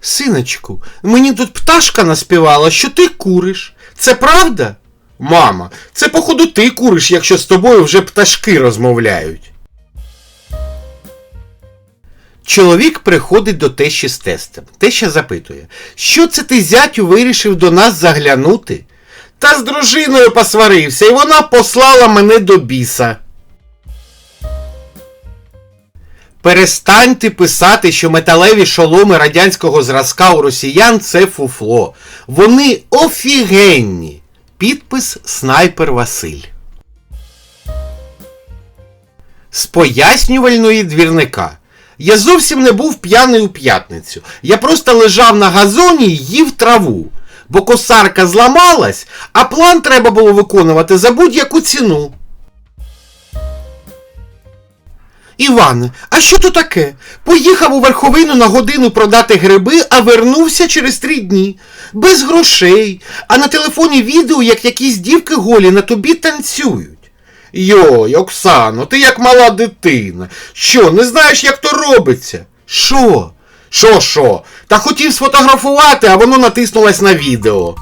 Синочку, мені тут пташка наспівала, що ти куриш. Це правда? Мама, це походу ти куриш, якщо з тобою вже пташки розмовляють. Чоловік приходить до тещі з тестем. Теща запитує, що це ти зятю вирішив до нас заглянути? Та з дружиною посварився, і вона послала мене до біса. Перестаньте писати, що металеві шоломи радянського зразка у росіян це фуфло. Вони офігенні. Підпис Снайпер Василь. З пояснювальної двірника. Я зовсім не був п'яний у п'ятницю. Я просто лежав на газоні і їв траву. Бо косарка зламалась, а план треба було виконувати за будь-яку ціну. Іване, а що то таке? Поїхав у верховину на годину продати гриби, а вернувся через три дні. Без грошей, а на телефоні відео, як якісь дівки голі на тобі танцюють. Йой, Оксано, ти як мала дитина. Що, не знаєш, як то робиться? Що? Що, що? Та хотів сфотографувати, а воно натиснулось на відео.